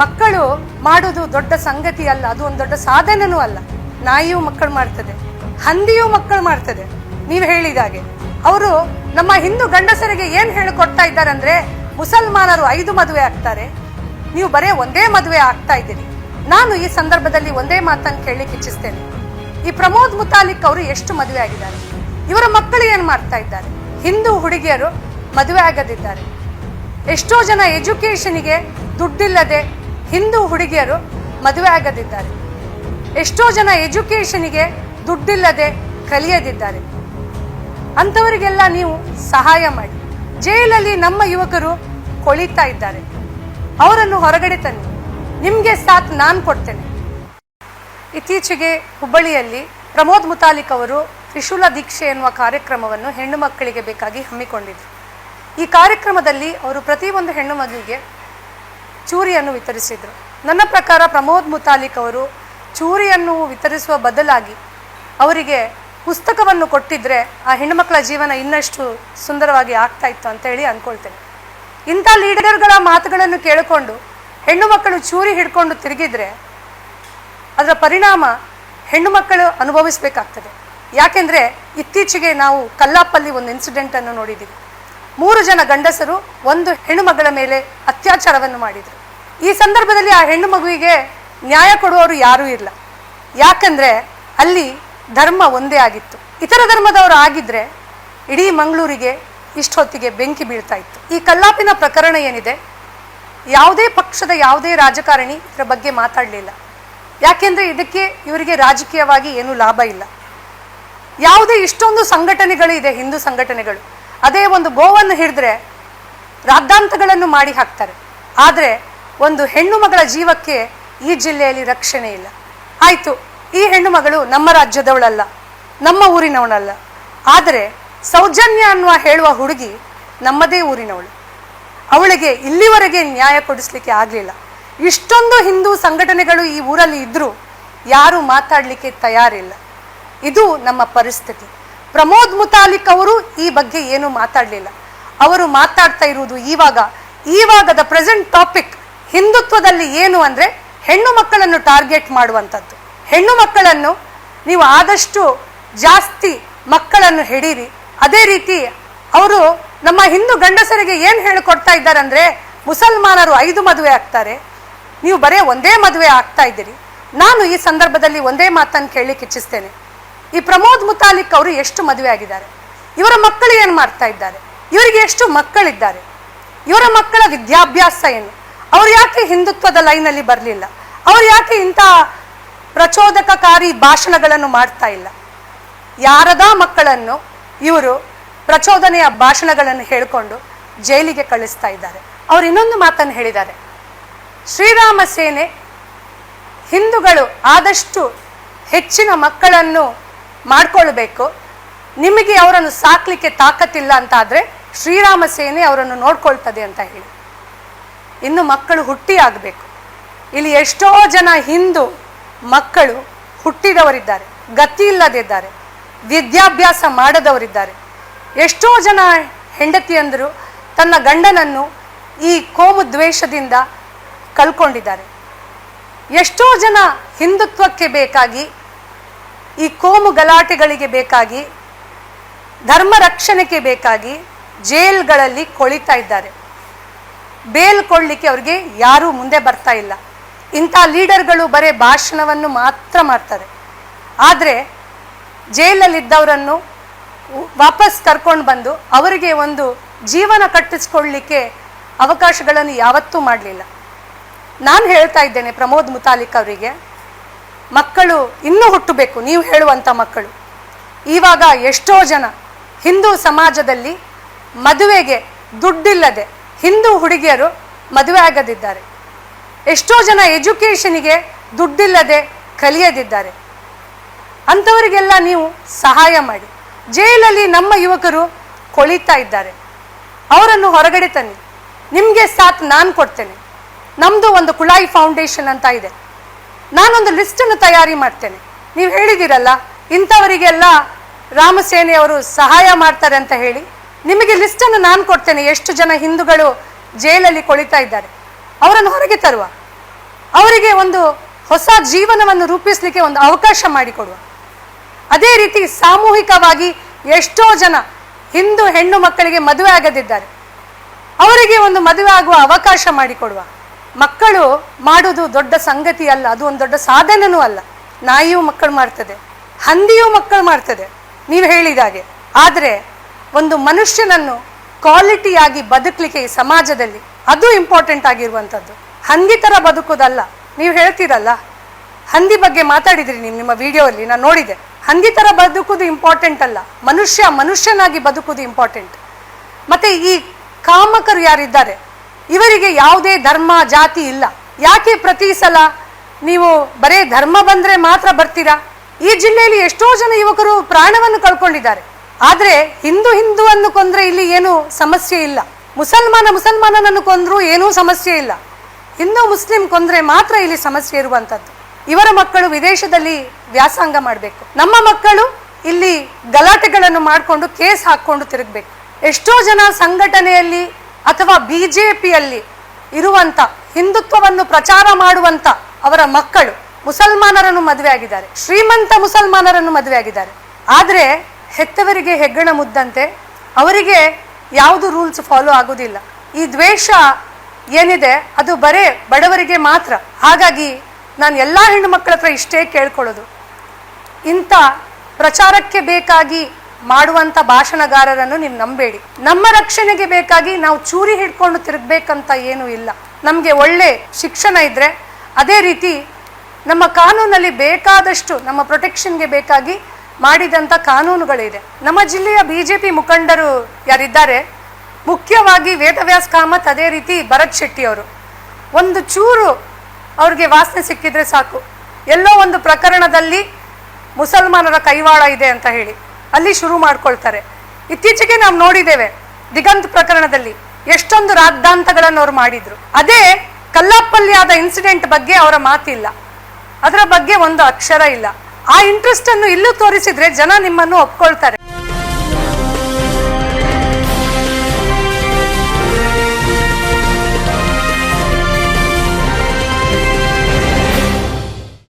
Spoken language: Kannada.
ಮಕ್ಕಳು ಮಾಡೋದು ದೊಡ್ಡ ಸಂಗತಿ ಅಲ್ಲ, ಅದು ಒಂದು ದೊಡ್ಡ ಸಾಧನೆನೂ ಅಲ್ಲ. ನಾಯಿಯೂ ಮಕ್ಕಳು ಮಾಡ್ತದೆ, ಹಂದಿಯೂ ಮಕ್ಕಳು ಮಾಡ್ತದೆ. ನೀವು ಹೇಳಿದಾಗೆ ಅವರು ನಮ್ಮ ಹಿಂದೂ ಗಂಡಸರಿಗೆ ಏನ್ ಹೇಳಿಕೊಡ್ತಾ ಇದ್ದಾರೆ ಅಂದ್ರೆ ಮುಸಲ್ಮಾನರು ಐದು ಮದುವೆ ಆಗ್ತಾರೆ, ನೀವು ಬರೇ ಒಂದೇ ಮದುವೆ ಆಗ್ತಾ ಇದ್ದೀರಿ. ನಾನು ಈ ಸಂದರ್ಭದಲ್ಲಿ ಒಂದೇ ಮಾತನ್ನು ಕೇಳಲಿಕ್ಕೆ ಇಚ್ಛಿಸ್ತೇನೆ ಈ ಪ್ರಮೋದ್ ಮುತಾಲಿಕ್ ಅವರು ಎಷ್ಟು ಮದುವೆ ಆಗಿದ್ದಾರೆ? ಇವರ ಮಕ್ಕಳು ಏನ್ ಮಾಡ್ತಾ ಇದ್ದಾರೆ? ಹಿಂದೂ ಹುಡುಗಿಯರು ಮದುವೆ ಆಗದಿದ್ದಾರೆ. ಎಷ್ಟೋ ಜನ ಎಜುಕೇಶನ್ಗೆ ದುಡ್ಡಿಲ್ಲದೆ ಹಿಂದೂ ಹುಡುಗಿಯರು ಮದುವೆ ಆಗದಿದ್ದಾರೆ. ಎಷ್ಟೋ ಜನ ಎಜುಕೇಷನ್ಗೆ ದುಡ್ಡಿಲ್ಲದೆ ಕಲಿಯದಿದ್ದಾರೆ. ಅಂಥವರಿಗೆಲ್ಲ ನೀವು ಸಹಾಯ ಮಾಡಿ. ಜೈಲಲ್ಲಿ ನಮ್ಮ ಯುವಕರು ಕೊಳಿತಾ ಇದ್ದಾರೆ. ಅವರನ್ನು ಹೊರಗಡೆ ತನ್ನಿ. ನಿಮಗೆ ಸಾಥ್ ನಾನು ಕೊಡ್ತೇನೆ. ಇತ್ತೀಚೆಗೆ ಹುಬ್ಬಳ್ಳಿಯಲ್ಲಿ ಪ್ರಮೋದ್ ಮುತಾಲಿಕ್ ಅವರು ತ್ರಿಶೂಲ ದೀಕ್ಷೆ ಎನ್ನುವ ಕಾರ್ಯಕ್ರಮವನ್ನು ಹೆಣ್ಣು ಮಕ್ಕಳಿಗೆ ಬೇಕಾಗಿ ಹಮ್ಮಿಕೊಂಡಿದ್ರು. ಈ ಕಾರ್ಯಕ್ರಮದಲ್ಲಿ ಅವರು ಪ್ರತಿಯೊಂದು ಹೆಣ್ಣು ಮಗುವಿಗೆ ಚೂರಿಯನ್ನು ವಿತರಿಸಿದರು. ನನ್ನ ಪ್ರಕಾರ ಪ್ರಮೋದ್ ಮುತಾಲಿಕ್ ಅವರು ಚೂರಿಯನ್ನು ವಿತರಿಸುವ ಬದಲಾಗಿ ಅವರಿಗೆ ಪುಸ್ತಕವನ್ನು ಕೊಟ್ಟಿದ್ರೆ ಆ ಹೆಣ್ಣುಮಕ್ಕಳ ಜೀವನ ಇನ್ನಷ್ಟು ಸುಂದರವಾಗಿ ಆಗ್ತಾ ಇತ್ತು ಅಂತ ಹೇಳಿ ಅಂದ್ಕೊಳ್ತೇನೆ ಇಂಥ ಲೀಡರ್ಗಳ ಮಾತುಗಳನ್ನು ಕೇಳಿಕೊಂಡು ಹೆಣ್ಣು ಮಕ್ಕಳು ಚೂರಿ ಹಿಡ್ಕೊಂಡು ತಿರುಗಿದ್ರೆ ಅದರ ಪರಿಣಾಮ ಹೆಣ್ಣು ಮಕ್ಕಳು ಅನುಭವಿಸಬೇಕಾಗ್ತದೆ. ಯಾಕೆಂದ್ರೆ ಇತ್ತೀಚೆಗೆ ನಾವು ಕಲ್ಲಾಪಲ್ಲಿ ಒಂದು ಇನ್ಸಿಡೆಂಟನ್ನು ನೋಡಿದ್ದೀವಿ ಮೂರು ಜನ ಗಂಡಸರು ಒಂದು ಹೆಣ್ಣು ಮಗಳ ಮೇಲೆ ಅತ್ಯಾಚಾರವನ್ನು ಮಾಡಿದರು. ಈ ಸಂದರ್ಭದಲ್ಲಿ ಆ ಹೆಣ್ಣು ಮಗುವಿಗೆ ನ್ಯಾಯ ಕೊಡುವವರು ಯಾರೂ ಇಲ್ಲ. ಯಾಕಂದ್ರೆ ಅಲ್ಲಿ ಧರ್ಮ ಒಂದೇ ಆಗಿತ್ತು. ಇತರ ಧರ್ಮದವರು ಆಗಿದ್ರೆ ಇಡೀ ಮಂಗಳೂರಿಗೆ ಇಷ್ಟೊತ್ತಿಗೆ ಬೆಂಕಿ ಬೀಳ್ತಾ ಇತ್ತು. ಈ ಕಲ್ಲಾಪಿನ ಪ್ರಕರಣ ಏನಿದೆ? ಯಾವುದೇ ಪಕ್ಷದ ಯಾವುದೇ ರಾಜಕಾರಣಿ ಇದರ ಬಗ್ಗೆ ಮಾತಾಡಲಿಲ್ಲ. ಯಾಕೆಂದ್ರೆ ಇದಕ್ಕೆ ಇವರಿಗೆ ರಾಜಕೀಯವಾಗಿ ಏನೂ ಲಾಭ ಇಲ್ಲ. ಯಾವುದೇ ಇಷ್ಟೊಂದು ಸಂಘಟನೆಗಳು ಇದೆ, ಹಿಂದೂ ಸಂಘಟನೆಗಳು. ಅದೇ ಒಂದು ಗೋವನ್ನು ಹಿಡಿದ್ರೆ ರಾದ್ದಾಂತಗಳನ್ನು ಮಾಡಿ ಹಾಕ್ತಾರೆ. ಆದರೆ ಒಂದು ಹೆಣ್ಣು ಮಗಳ ಜೀವಕ್ಕೆ ಈ ಜಿಲ್ಲೆಯಲ್ಲಿ ರಕ್ಷಣೆ ಇಲ್ಲ. ಆಯಿತು, ಈ ಹೆಣ್ಣು ಮಗಳು ನಮ್ಮ ರಾಜ್ಯದವಳಲ್ಲ, ನಮ್ಮ ಊರಿನವಳಲ್ಲ. ಆದರೆ ಸೌಜನ್ಯ ಅನ್ನುವ ಹೇಳುವ ಹುಡುಗಿ ನಮ್ಮದೇ ಊರಿನವಳು. ಅವಳಿಗೆ ಇಲ್ಲಿವರೆಗೆ ನ್ಯಾಯ ಕೊಡಿಸ್ಲಿಕ್ಕೆ ಆಗಲಿಲ್ಲ. ಇಷ್ಟೊಂದು ಹಿಂದೂ ಸಂಘಟನೆಗಳು ಈ ಊರಲ್ಲಿ ಇದ್ದರೂ ಯಾರು ಮಾತಾಡಲಿಕ್ಕೆ ತಯಾರಿಲ್ಲ. ಇದು ನಮ್ಮ ಪರಿಸ್ಥಿತಿ. ಪ್ರಮೋದ್ ಮುತಾಲಿಕ್ ಅವರು ಈ ಬಗ್ಗೆ ಏನು ಮಾತಾಡಲಿಲ್ಲ. ಅವರು ಮಾತಾಡ್ತಾ ಇರುವುದು ಈವಾಗ, ಈವಾಗದ ಪ್ರೆಸೆಂಟ್ ಟಾಪಿಕ್ ಹಿಂದುತ್ವದಲ್ಲಿ ಏನು ಅಂದ್ರೆ ಹೆಣ್ಣು ಮಕ್ಕಳನ್ನು ಟಾರ್ಗೆಟ್ ಮಾಡುವಂಥದ್ದು. ಹೆಣ್ಣು ಮಕ್ಕಳನ್ನು ನೀವು ಆದಷ್ಟು ಜಾಸ್ತಿ ಮಕ್ಕಳನ್ನು ಹಿಡೀರಿ. ಅದೇ ರೀತಿ ಅವರು ನಮ್ಮ ಹಿಂದೂ ಗಂಡಸರಿಗೆ ಏನು ಹೇಳಿಕೊಡ್ತಾ ಇದ್ದಾರೆ ಅಂದ್ರೆ ಮುಸಲ್ಮಾನರು ಐದು ಮದುವೆ ಆಗ್ತಾರೆ. ನೀವು ಬರೇ ಒಂದೇ ಮದುವೆ ಆಗ್ತಾ ಇದ್ದೀರಿ. ನಾನು ಈ ಸಂದರ್ಭದಲ್ಲಿ ಒಂದೇ ಮಾತನ್ನು ಕೇಳಲಿಕ್ಕೆ ಇಚ್ಛಿಸ್ತೇನೆ. ಈ ಪ್ರಮೋದ್ ಮುತಾಲಿಕ್ ಅವರು ಎಷ್ಟು ಮದುವೆ ಆಗಿದ್ದಾರೆ? ಇವರ ಮಕ್ಕಳು ಏನು ಮಾಡ್ತಾ ಇದ್ದಾರೆ? ಇವರಿಗೆ ಎಷ್ಟು ಮಕ್ಕಳಿದ್ದಾರೆ? ಇವರ ಮಕ್ಕಳ ವಿದ್ಯಾಭ್ಯಾಸ ಏನು? ಅವರು ಯಾಕೆ ಹಿಂದುತ್ವದ ಲೈನಲ್ಲಿ ಬರಲಿಲ್ಲ? ಅವರು ಯಾಕೆ ಇಂಥ ಪ್ರಚೋದಕಕಾರಿ ಭಾಷಣಗಳನ್ನು ಮಾಡ್ತಾ ಇಲ್ಲ? ಯಾರದ ಮಕ್ಕಳನ್ನು ಇವರು ಪ್ರಚೋದನೆಯ ಭಾಷಣಗಳನ್ನು ಹೇಳಿಕೊಂಡು ಜೈಲಿಗೆ ಕಳಿಸ್ತಾ ಇದ್ದಾರೆ? ಅವರು ಇನ್ನೊಂದು ಮಾತನ್ನು ಹೇಳಿದ್ದಾರೆ. ಶ್ರೀರಾಮ ಸೇನೆ ಹಿಂದೂಗಳು ಆದಷ್ಟು ಹೆಚ್ಚಿನ ಮಕ್ಕಳನ್ನು ಮಾಡ್ಕೊಳ್ಬೇಕು. ನಿಮಗೆ ಅವರನ್ನು ಸಾಕ್ಲಿಕ್ಕೆ ತಾಕತ್ತಿಲ್ಲ ಅಂತ ಆದರೆ ಶ್ರೀರಾಮ ಸೇನೆ ಅವರನ್ನು ನೋಡ್ಕೊಳ್ತದೆ ಅಂತ ಹೇಳಿ. ಇನ್ನು ಮಕ್ಕಳು ಹುಟ್ಟಿ ಆಗಬೇಕು ಇಲ್ಲಿ ಎಷ್ಟೋ ಜನ ಹಿಂದೂ ಮಕ್ಕಳು ಹುಟ್ಟಿದವರಿದ್ದಾರೆ, ಗತಿ ಇಲ್ಲದಿದ್ದಾರೆ ವಿದ್ಯಾಭ್ಯಾಸ ಮಾಡದವರಿದ್ದಾರೆ. ಎಷ್ಟೋ ಜನ ಹೆಂಡತಿಯಂದರು ತನ್ನ ಗಂಡನನ್ನು ಈ ಕೋಮು ದ್ವೇಷದಿಂದ ಕಳ್ಕೊಂಡಿದ್ದಾರೆ. ಎಷ್ಟೋ ಜನ ಹಿಂದುತ್ವಕ್ಕೆ ಬೇಕಾಗಿ ಈ ಕೋಮು ಗಲಾಟೆಗಳಿಗೆ ಬೇಕಾಗಿ, ಧರ್ಮ ರಕ್ಷಣೆಗೆ ಬೇಕಾಗಿ ಜೈಲ್ಗಳಲ್ಲಿ ಕೊಳಿತಾ ಇದ್ದಾರೆ. ಬೇಲ್ ಕೊಡ್ಲಿಕ್ಕೆ ಅವ್ರಿಗೆ ಯಾರೂ ಮುಂದೆ ಬರ್ತಾ ಇಲ್ಲ. ಇಂಥ ಲೀಡರ್ಗಳು ಬರೇ ಭಾಷಣವನ್ನು ಮಾತ್ರ ಮಾಡ್ತಾರೆ. ಆದರೆ ಜೈಲಲ್ಲಿದ್ದವರನ್ನು ವಾಪಸ್ ಕರ್ಕೊಂಡು ಬಂದು ಅವರಿಗೆ ಒಂದು ಜೀವನ ಕಟ್ಟಿಸ್ಕೊಳ್ಳಿಕ್ಕೆ ಅವಕಾಶಗಳನ್ನು ಯಾವತ್ತೂ ಮಾಡಲಿಲ್ಲ. ನಾನು ಹೇಳ್ತಾ ಇದ್ದೇನೆ ಪ್ರಮೋದ್ ಮುತಾಲಿಕ್ ಅವರಿಗೆ ಮಕ್ಕಳು ಇನ್ನೂ ಹುಟ್ಟಬೇಕು, ನೀವು ಹೇಳುವಂಥ ಮಕ್ಕಳು. ಇವಾಗ ಎಷ್ಟೋ ಜನ ಹಿಂದೂ ಸಮಾಜದಲ್ಲಿ ಮದುವೆಗೆ ದುಡ್ಡಿಲ್ಲದೆ ಹಿಂದೂ ಹುಡುಗಿಯರು ಮದುವೆ ಆಗದಿದ್ದಾರೆ. ಎಷ್ಟೋ ಜನ ಎಜುಕೇಷನಿಗೆ ದುಡ್ಡಿಲ್ಲದೆ ಕಲಿಯದಿದ್ದಾರೆ. ಅಂಥವರಿಗೆಲ್ಲ ನೀವು ಸಹಾಯ ಮಾಡಿ. ಜೈಲಲ್ಲಿ ನಮ್ಮ ಯುವಕರು ಕೊಳಿತಾ ಇದ್ದಾರೆ. ಅವರನ್ನು ಹೊರಗಡೆ ತನ್ನಿ. ನಿಮಗೆ ಸಾಥ್ ನಾನು ಕೊಡ್ತೇನೆ. ನಮ್ಮದು ಒಂದು ಕುಳಾಯಿ ಫೌಂಡೇಶನ್ ಅಂತ ಇದೆ. ನಾನೊಂದು ಲಿಸ್ಟನ್ನು ತಯಾರಿ ಮಾಡ್ತೇನೆ. ನೀವು ಹೇಳಿದ್ದೀರಲ್ಲ, ಇಂಥವರಿಗೆಲ್ಲ ರಾಮಸೇನೆಯವರು ಸಹಾಯ ಮಾಡ್ತಾರೆ ಅಂತ ಹೇಳಿ, ನಿಮಗೆ ಲಿಸ್ಟನ್ನು ನಾನು ಕೊಡ್ತೇನೆ, ಎಷ್ಟು ಜನ ಹಿಂದೂಗಳು ಜೈಲಲ್ಲಿ ಕೊಳಿತಾ ಇದ್ದಾರೆ. ಅವರನ್ನು ಹೊರಗೆ ತರುವ. ಅವರಿಗೆ ಒಂದು ಹೊಸ ಜೀವನವನ್ನು ರೂಪಿಸಲಿಕ್ಕೆ ಒಂದು ಅವಕಾಶ ಮಾಡಿಕೊಡುವ. ಅದೇ ರೀತಿ ಸಾಮೂಹಿಕವಾಗಿ ಎಷ್ಟೋ ಜನ ಹಿಂದೂ ಹೆಣ್ಣು ಮಕ್ಕಳಿಗೆ ಮದುವೆ ಆಗದಿದ್ದಾರೆ. ಅವರಿಗೆ ಒಂದು ಮದುವೆ ಆಗುವ ಅವಕಾಶ ಮಾಡಿಕೊಡುವ. ಮಕ್ಕಳು ಮಾಡೋದು ದೊಡ್ಡ ಸಂಗತಿ ಅಲ್ಲ, ಅದು ಒಂದು ದೊಡ್ಡ ಸಾಧನೆನೂ ಅಲ್ಲ. ನಾಯಿಯೂ ಮಕ್ಕಳು ಮಾಡ್ತದೆ, ಹಂದಿಯೂ ಮಕ್ಕಳು ಮಾಡ್ತದೆ, ನೀವು ಹೇಳಿದಾಗೆ ಆದರೆ ಒಂದು ಮನುಷ್ಯನನ್ನು ಕ್ವಾಲಿಟಿಯಾಗಿ ಬದುಕಲಿಕ್ಕೆ ಈ ಸಮಾಜದಲ್ಲಿ ಅದು ಇಂಪಾರ್ಟೆಂಟ್ ಆಗಿರುವಂಥದ್ದು. ಹಂದಿ ಥರ ಬದುಕೋದಲ್ಲ, ನೀವು ಹೇಳ್ತೀರಲ್ಲ? ಹಂದಿ ಬಗ್ಗೆ ಮಾತಾಡಿದ್ರಿ ನೀವು ನಿಮ್ಮ ವಿಡಿಯೋಲ್ಲಿ, ನಾನು ನೋಡಿದೆ. ಹಂದಿ ಥರ ಬದುಕೋದು ಇಂಪಾರ್ಟೆಂಟ್ ಅಲ್ಲ, ಮನುಷ್ಯ ಮನುಷ್ಯನಾಗಿ ಬದುಕೋದು ಇಂಪಾರ್ಟೆಂಟ್. ಮತ್ತೆ ಈ ಕಾಮಕರು ಯಾರಿದ್ದಾರೆ ಇವರಿಗೆ ಯಾವುದೇ ಧರ್ಮ, ಜಾತಿ ಇಲ್ಲ. ಯಾಕೆ ಪ್ರತಿ ಸಲ ನೀವು ಬರೇ ಧರ್ಮ ಬಂದ್ರೆ ಮಾತ್ರ ಬರ್ತೀರಾ? ಈ ಜಿಲ್ಲೆಯಲ್ಲಿ ಎಷ್ಟೋ ಜನ ಯುವಕರು ಪ್ರಾಣವನ್ನು ಕಳ್ಕೊಂಡಿದ್ದಾರೆ. ಆದರೆ ಹಿಂದೂ ಹಿಂದೂವನ್ನು ಕೊಂದ್ರೆ ಇಲ್ಲಿ ಏನು ಸಮಸ್ಯೆ ಇಲ್ಲ. ಮುಸಲ್ಮಾನ ಮುಸಲ್ಮಾನನನ್ನು ಕೊಂದ್ರೂ ಏನೂ ಸಮಸ್ಯೆ ಇಲ್ಲ. ಹಿಂದೂ ಮುಸ್ಲಿಂ ಕೊಂದ್ರೆ ಮಾತ್ರ ಇಲ್ಲಿ ಸಮಸ್ಯೆ ಇರುವಂಥದ್ದು. ಇವರ ಮಕ್ಕಳು ವಿದೇಶದಲ್ಲಿ ವ್ಯಾಸಂಗ ಮಾಡಬೇಕು. ನಮ್ಮ ಮಕ್ಕಳು ಇಲ್ಲಿ ಗಲಾಟೆಗಳನ್ನು ಮಾಡಿಕೊಂಡು ಕೇಸ್ ಹಾಕ್ಕೊಂಡು ತಿರುಗಬೇಕು. ಎಷ್ಟೋ ಜನ ಸಂಘಟನೆಯಲ್ಲಿ ಅಥವಾ ಬಿಜೆಪಿಯಲ್ಲಿ ಇರುವಂತ ಹಿಂದುತ್ವವನ್ನು ಪ್ರಚಾರ ಮಾಡುವಂತ ಅವರ ಮಕ್ಕಳು ಮುಸಲ್ಮಾನರನ್ನು ಮದುವೆ ಆಗಿದ್ದಾರೆ. ಶ್ರೀಮಂತ ಮುಸಲ್ಮಾನರನ್ನು ಮದುವೆ ಆಗಿದ್ದಾರೆ. ಆದರೆ ಹೆತ್ತವರಿಗೆ ಹೆಗ್ಗಣ ಮುದ್ದಂತೆ ಅವರಿಗೆ ಯಾವುದು ರೂಲ್ಸ್ ಫಾಲೋ ಆಗುವುದಿಲ್ಲ ಈ ದ್ವೇಷ ಏನಿದೆ ಅದು ಬರೇ ಬಡವರಿಗೆ ಮಾತ್ರ. ಹಾಗಾಗಿ ನಾನು ಎಲ್ಲ ಹೆಣ್ಣು ಮಕ್ಕಳ ಹತ್ರ ಇಷ್ಟೇ ಕೇಳ್ಕೊಳ್ಳೋದು. ಇಂಥ ಪ್ರಚಾರಕ್ಕೆ ಬೇಕಾಗಿ ಮಾಡುವಂಥ ಭಾಷಣಗಾರರನ್ನು ನೀವು ನಂಬೇಡಿ. ನಮ್ಮ ರಕ್ಷಣೆಗೆ ಬೇಕಾಗಿ ನಾವು ಚೂರಿ ಹಿಡ್ಕೊಂಡು ತಿರುಗಬೇಕಂತ ಏನೂ ಇಲ್ಲ. ನಮಗೆ ಒಳ್ಳೆ ಶಿಕ್ಷಣ ಇದ್ರೆ ಅದೇ ರೀತಿ ನಮ್ಮ ಕಾನೂನಲ್ಲಿ ಬೇಕಾದಷ್ಟು, ನಮ್ಮ ಪ್ರೊಟೆಕ್ಷನ್ಗೆ ಬೇಕಾಗಿ ಮಾಡಿದಂಥ ಕಾನೂನುಗಳಿದೆ. ನಮ್ಮ ಜಿಲ್ಲೆಯ ಬಿ ಜೆ ಪಿ ಮುಖಂಡರು ಯಾರಿದ್ದಾರೆ, ಮುಖ್ಯವಾಗಿ ವೇದವ್ಯಾಸ್ ಕಾಮತ್, ಅದೇ ರೀತಿ ಭರತ್ ಶೆಟ್ಟಿ ಅವರು. ಒಂದು ಚೂರು ಅವ್ರಿಗೆ ವಾಸನೆ ಸಿಕ್ಕಿದ್ರೆ ಸಾಕು. ಎಲ್ಲೋ ಒಂದು ಪ್ರಕರಣದಲ್ಲಿ ಮುಸಲ್ಮಾನರ ಕೈವಾಡ ಇದೆ ಅಂತ ಹೇಳಿ. ಅಲ್ಲಿ ಶುರು ಮಾಡ್ಕೊಳ್ತಾರೆ. ಇತ್ತೀಚೆಗೆ ನಾವು ನೋಡಿದ್ದೇವೆ, ದಿಗಂತ್ ಪ್ರಕರಣದಲ್ಲಿ ಎಷ್ಟೊಂದು ರಾದ್ದಾಂತಗಳನ್ನು ಅವ್ರು ಮಾಡಿದ್ರು. ಅದೇ ಕಲ್ಲಪ್ಪಲ್ಲಿ ಆದ ಇನ್ಸಿಡೆಂಟ್ ಬಗ್ಗೆ ಅವರ ಮಾತಿಲ್ಲ. ಅದರ ಬಗ್ಗೆ ಒಂದು ಅಕ್ಷರ ಇಲ್ಲ. ಆ ಇಂಟ್ರೆಸ್ಟ್ ಅನ್ನು ಇಲ್ಲೂ ತೋರಿಸಿದ್ರೆ ಜನ ನಿಮ್ಮನ್ನು ಒಪ್ಕೊಳ್ತಾರೆ.